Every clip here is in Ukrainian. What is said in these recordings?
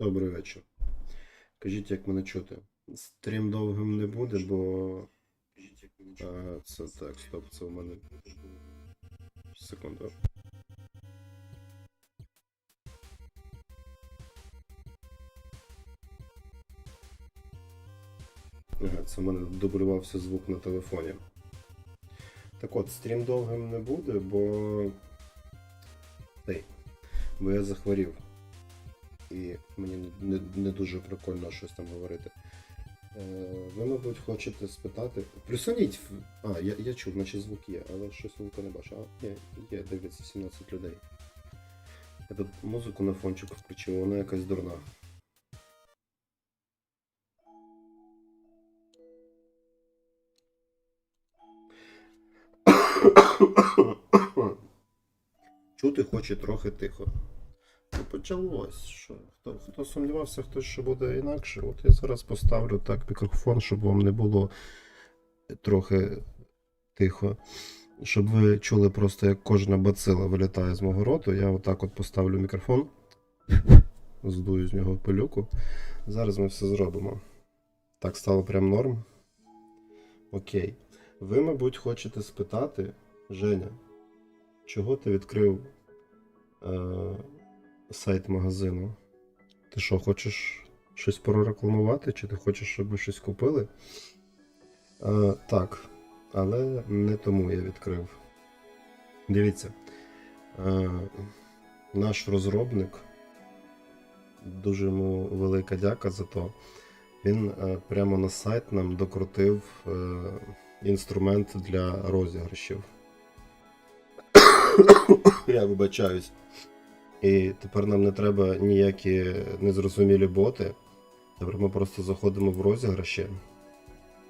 Добрий вечір. Кажіть, як мене чути. Стрім довгим не буде, бо. А, це так, стоп, це у мене. Секунду. Ага, це в мене дублювався звук на телефоні. Так от, стрім довгим не буде, бо. Ей, бо я захворів. І мені не, не дуже прикольно щось там говорити. Е, ви, мабуть, хочете спитати. Присуніть. А, я, я чув, наче звук є, але щось звука не бачу. А, є, є, дивиться 17 людей. Я тут музику на фончик включив, вона якась дурна. Чути хоче трохи тихо. Почалось. Що? Хто, хто сумнівався, хтось що буде інакше. От я зараз поставлю так мікрофон, щоб вам не було трохи тихо. Щоб ви чули просто, як кожна бацила вилітає з мого роту. Я отак от поставлю мікрофон, здую з нього пилюку. Зараз ми все зробимо. Так стало прям норм. Окей. Ви, мабуть, хочете спитати, Женя, чого ти відкрив е, сайт магазину? Ти що, хочеш щось прорекламувати, чи ти хочеш, щоб ми щось купили? Е, так, але не тому я відкрив. Дивіться, е, наш розробник, дуже йому велика дяка за то. Він е, прямо на сайт нам докрутив е, інструмент для розіграшів. Я вибачаюсь. І тепер нам не треба ніякі незрозумілі боти. Тепер ми просто заходимо в розіграші.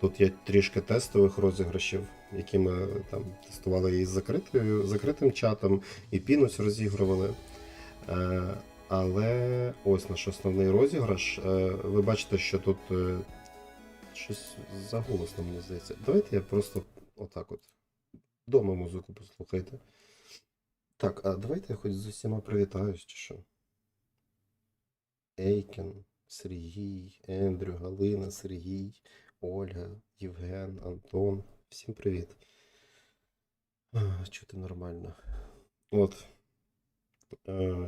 Тут є трішки тестових розіграшів, які ми там тестували із закритою, закритим чатом, і пінус розігрували. Е, але ось наш основний розіграш. Е, ви бачите, що тут е, щось заголосно, мені здається. Давайте я просто отак от. Дома музику послухайте. Так, а давайте я хоч з усіма привітаюсь, чи що. Ейкен, Сергій, Ендрю, Галина, Сергій, Ольга, Євген, Антон. Всім привіт. Чути нормально. От.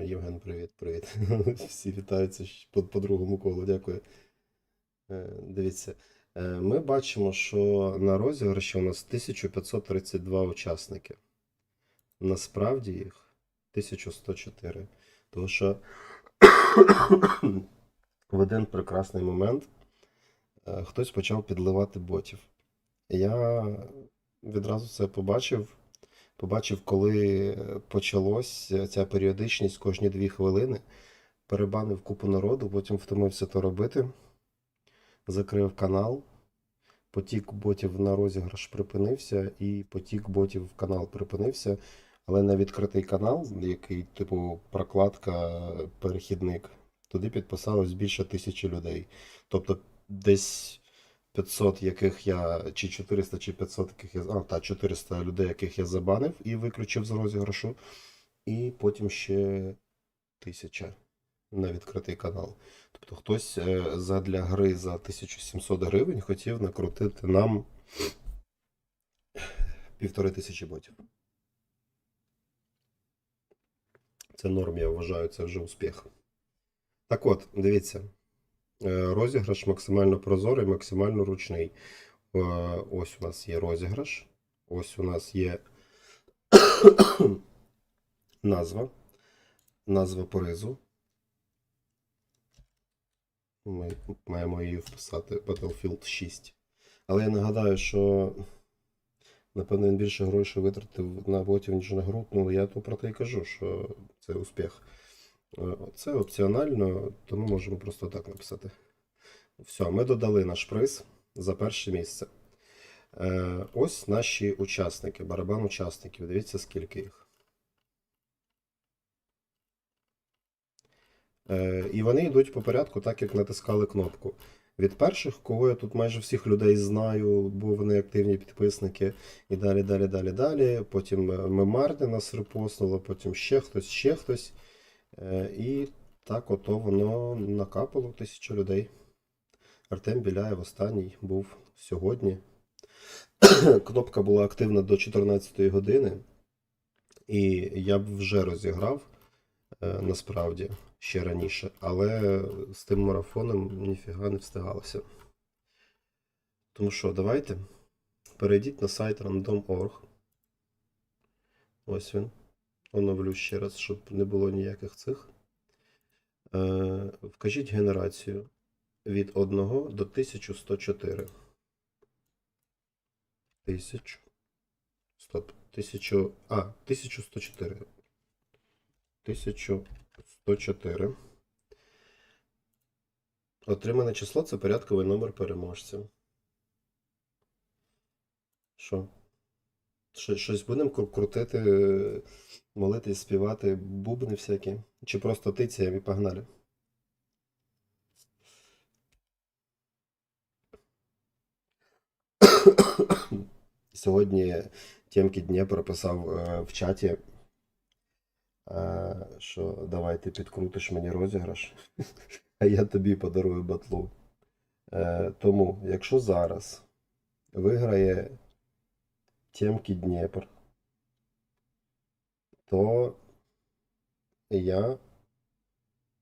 Євген, привіт, привіт. Всі вітаються по, по другому колу, дякую. Е, Дивіться, е, ми бачимо, що на розіграші у нас 1532 учасники. Насправді їх 1104. Тому що в один прекрасний момент е, хтось почав підливати ботів. Я відразу це побачив. Побачив, коли почалось ця періодичність кожні дві хвилини. Перебанив купу народу, потім втомився то робити. Закрив канал. Потік ботів на розіграш припинився, і потік ботів в канал припинився. Але на відкритий канал, який, типу, прокладка, перехідник, туди підписалось більше тисячі людей. Тобто десь 500, яких я, чи 400, чи 500, яких я. А, та 400 людей, яких я забанив і виключив з розіграшу. І потім ще тисяча на відкритий канал. Тобто хтось е, задля гри за 1700 гривень хотів накрутити нам півтори тисячі ботів. Це норм, я вважаю, це вже успіх. Так от, дивіться. Е, Розіграш максимально прозорий, максимально ручний. Е, Ось у нас є розіграш. Ось у нас є назва. Назва призу. Ми маємо її вписати Battlefield 6. Але я нагадаю, що напевно він більше грошей витратив на ботів, ніж на гру. Ну, я то про те й кажу, що це успіх. Е, Це опціонально, тому можемо просто так написати. Все, ми додали наш приз за перше місце. Е, ось наші учасники, барабан учасників. Дивіться, скільки їх. Е, і вони йдуть по порядку, так як натискали кнопку. Від перших, кого я тут майже всіх людей знаю, бо вони активні підписники, і далі, далі, далі, далі. Потім е, Мемарне нас репостнуло, потім ще хтось, ще хтось. Е, І так ото воно накапало тисячу людей. Артем Біляєв останній був сьогодні. Кнопка була активна до 14 години, і я б вже розіграв е, насправді ще раніше, але з тим марафоном ніфіга не встигалося. Тому що, давайте перейдіть на сайт random.org. Ось він. Оновлю ще раз, щоб не було ніяких цих. Е, вкажіть генерацію від 1 до 1104. 1000. Стоп. 1000. А, 1104. 1104. Отримане число це порядковий номер переможця. Що? Що- Щось будемо крутити, молитись, співати, бубни всякі? Чи просто тицяємо і погнали? Сьогодні Тємки Дніпро писав е, в чаті, що давай ти підкрутиш мені розіграш, а я тобі подарую батлу. Е, тому, якщо зараз виграє Тємки Дніпр, то я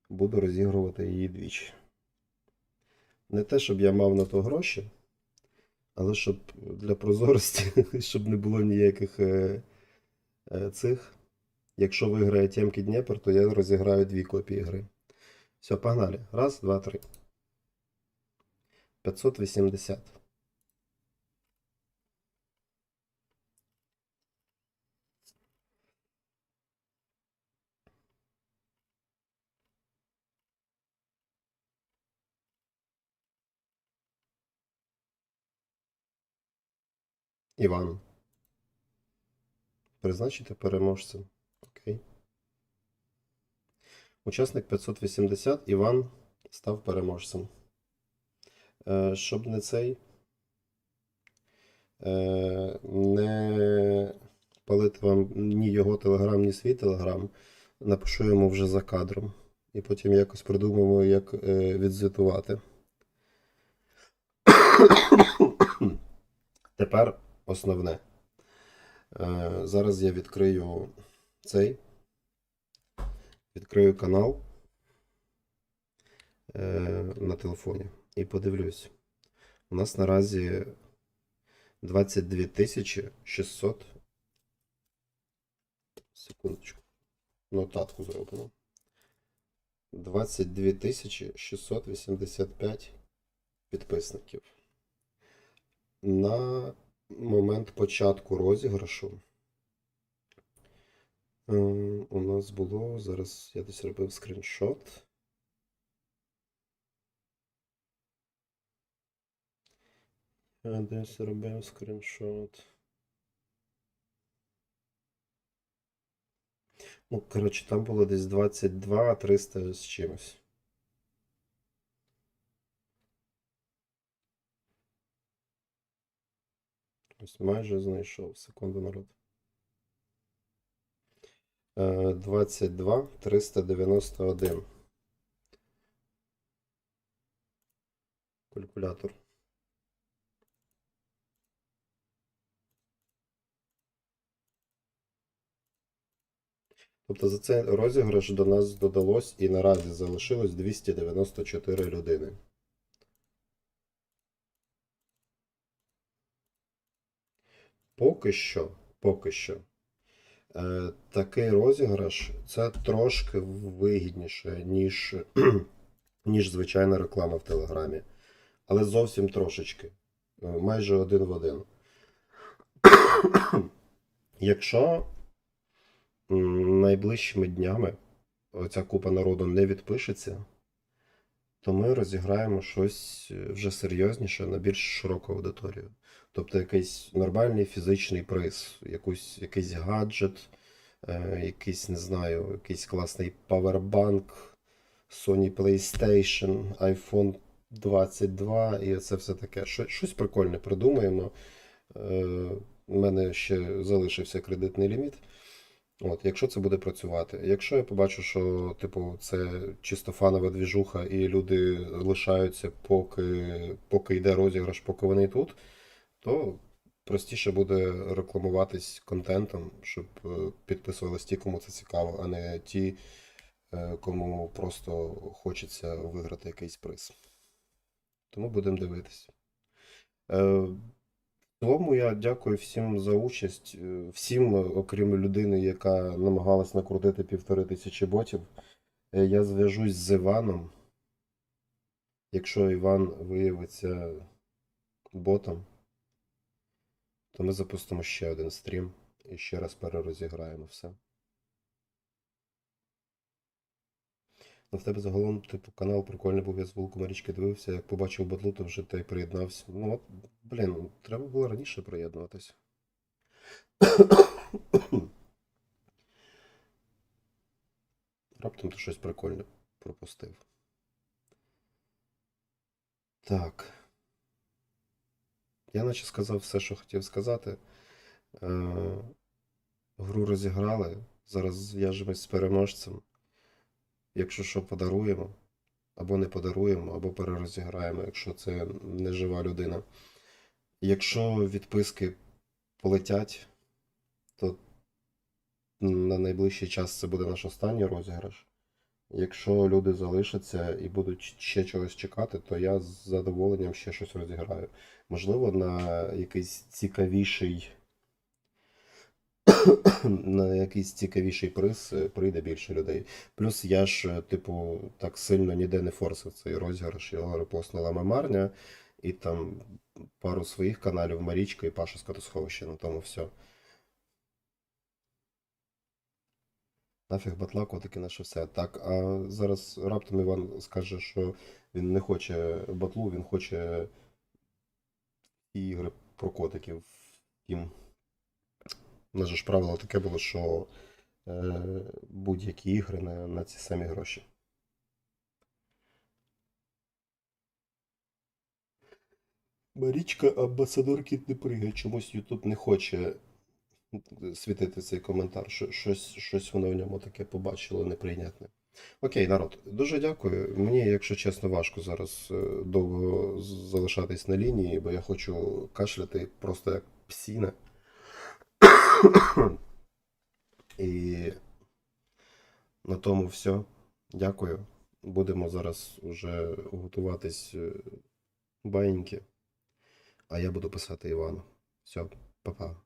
буду розігрувати її двічі. Не те, щоб я мав на то гроші, але щоб для прозорості, щоб не було ніяких е, е, цих. Якщо виграє Тємки Дніпр, то я розіграю дві копії гри. Все, погнали. Раз, два, три. 580. Іван. Призначити переможцем. Учасник 580 Іван став переможцем. Е, щоб не цей. Е, не палити вам ні його телеграм, ні свій телеграм. Напишу йому вже за кадром. І потім якось придумаємо, як е, відзвітувати. Тепер основне. Зараз я відкрию цей. Відкрию канал е, на телефоні і подивлюсь. У нас наразі 22 600. Секундочку. Нотатку зробимо. 22 685 підписників. На момент початку розіграшу у нас було. Зараз я десь робив скріншот. Я десь робив скріншот. Ну, коротше, там було десь 22 300 з чимось. Ось майже знайшов. Секунду, народ. Е, 22 391. Калькулятор. Тобто за цей розіграш до нас додалось і наразі залишилось 294 людини. Поки що, поки що. Е, такий розіграш це трошки вигідніше, ніж, ніж звичайна реклама в Телеграмі. Але зовсім трошечки. Е, майже один в один. Якщо найближчими днями оця купа народу не відпишеться, то ми розіграємо щось е, вже серйозніше на більш широку аудиторію. Тобто якийсь нормальний фізичний приз, якусь, якийсь гаджет, е, якийсь, не знаю, якийсь класний павербанк, Sony PlayStation, iPhone 22 і це все таке. Що, щось прикольне придумаємо. Е, у мене ще залишився кредитний ліміт. От, якщо це буде працювати. Якщо я побачу, що типу це чисто фанова двіжуха, і люди лишаються, поки, поки йде розіграш, поки вони тут, то простіше буде рекламуватись контентом, щоб е, підписувались ті, кому це цікаво, а не ті, е, кому просто хочеться виграти якийсь приз. Тому будемо дивитись. Цілому я дякую всім за участь, е, всім, е, окрім людини, яка намагалась накрутити півтори тисячі ботів. Е, Я зв'яжусь з Іваном. Якщо Іван виявиться ботом, то ми запустимо ще один стрім і ще раз перерозіграємо все. Ну, в тебе загалом, типу, канал прикольний був, я з Марічки дивився, як побачив батлу, то вже та й приєднався. Ну от, блін, треба було раніше приєднуватись. Раптом ти щось прикольне пропустив. Так. Я наче сказав все, що хотів сказати. Е, гру розіграли. Зараз зв'яжемось з переможцем. Якщо що, подаруємо, або не подаруємо, або перерозіграємо, якщо це не жива людина. Якщо відписки полетять, то на найближчий час це буде наш останній розіграш. Якщо люди залишаться і будуть ще чогось чекати, то я з задоволенням ще щось розіграю. Можливо, на якийсь цікавіший. На якийсь цікавіший приз е, прийде більше людей. Плюс я ж, е, типу, так сильно ніде не форсив цей розіграш. Його репостнула мемарня, і там пару своїх каналів Марічка і Паша Скотосховище, на тому все. Нафіг батла, котики наше все. Так, а зараз раптом Іван скаже, що він не хоче батлу, він хоче ігри про котиків. Втім, у нас же ж правило таке було, що е, будь-які ігри на, на ці самі гроші. Марічка Амбасадор Кіт не пригає, чомусь Ютуб не хоче світити цей коментар. Що- Щось, щось воно в ньому таке побачило неприйнятне. Окей, народ, дуже дякую. Мені, якщо чесно, важко зараз е, довго залишатись на лінії, бо я хочу кашляти просто як псіна. І на тому все. Дякую. Будемо зараз уже готуватись баньки, баїньки. А я буду писати Івану. Все, па-па.